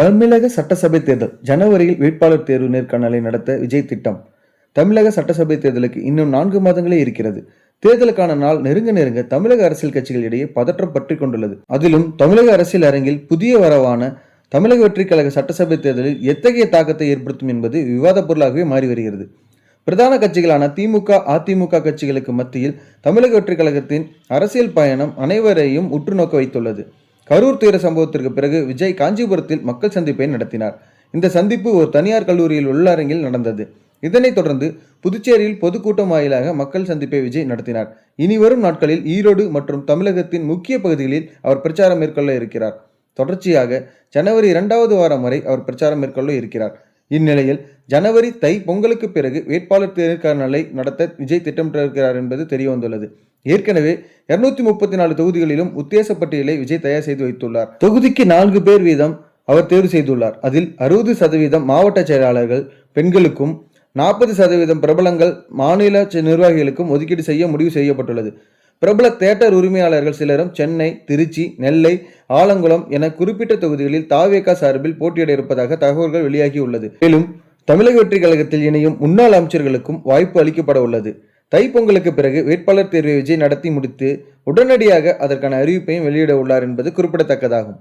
தமிழக சட்டசபை தேர்தல். ஜனவரியில் வேட்பாளர் தேர்வு நேர்காணலை நடத்த விஜய் திட்டம். தமிழக சட்டசபை தேர்தலுக்கு இன்னும் நான்கு மாதங்களே இருக்கிறது. தேர்தலுக்கான நாள் நெருங்க நெருங்க தமிழக அரசியல் கட்சிகளிடையே பதற்றம் பற்றி கொண்டுள்ளது. அதிலும் தமிழக அரசியல் அரங்கில் புதிய வரவான தமிழக வெற்றிக் கழக சட்டசபை தேர்தலில் எத்தகைய தாக்கத்தை ஏற்படுத்தும் என்பது விவாதப் பொருளாகவே மாறி வருகிறது. பிரதான கட்சிகளான திமுக அதிமுக கட்சிகளுக்கு மத்தியில் தமிழக வெற்றிக் கழகத்தின் அரசியல் பயணம் அனைவரையும் உற்று நோக்க வைத்துள்ளது. கரூர் துயர சம்பவத்திற்கு பிறகு விஜய் காஞ்சிபுரத்தில் மக்கள் சந்திப்பை நடத்தினார். இந்த சந்திப்பு ஒரு தனியார் கல்லூரியில் உள்ளரங்கில் நடந்தது. இதனைத் தொடர்ந்து புதுச்சேரியில் பொதுக்கூட்டம் வாயிலாக மக்கள் சந்திப்பை விஜய் நடத்தினார். இனி வரும் நாட்களில் ஈரோடு மற்றும் தமிழகத்தின் முக்கிய பகுதிகளில் அவர் பிரச்சாரம் மேற்கொள்ள இருக்கிறார். தொடர்ச்சியாக ஜனவரி இரண்டாவது வாரம் வரை அவர் பிரச்சாரம் மேற்கொள்ள இருக்கிறார். இந்நிலையில் ஜனவரி தை பொங்கலுக்கு பிறகு வேட்பாளர் நேர்காணலை நடத்த விஜய் திட்டமிட்டிருக்கிறார் என்பது தெரியவந்துள்ளது. ஏற்கனவே இருநூத்தி முப்பத்தி நாலு தொகுதிகளிலும் உத்தேச பட்டியலை விஜய் தயார் செய்து வைத்துள்ளார். தொகுதிக்கு நான்கு பேர் வீதம் அவர் தேர்வு செய்துள்ளார். அதில் அறுபது சதவீதம் மாவட்ட செயலாளர்கள் பெண்களுக்கும் நாற்பது சதவீதம் பிரபலங்கள் மாநில நிர்வாகிகளுக்கும் ஒதுக்கீடு செய்ய முடிவு செய்யப்பட்டுள்ளது. பிரபல தேட்டர் உரிமையாளர்கள் சிலரும் சென்னை திருச்சி நெல்லை ஆலங்குளம் என குறிப்பிட்ட தொகுதிகளில் தாவேகா சார்பில் போட்டியிட இருப்பதாக தகவல்கள் வெளியாகியுள்ளது மேலும் தமிழக வெற்றிக் கழகத்தில் இணையும் முன்னாள் அமைச்சர்களுக்கும் வாய்ப்பு அளிக்கப்பட உள்ளது. தைப்பொங்கலுக்கு பிறகு வேட்பாளர் தேர்வை விஜய் நடத்தி முடித்து உடனடியாக அதற்கான அறிவிப்பையும் வெளியிட உள்ளார் என்பது குறிப்பிடத்தக்கதாகும்.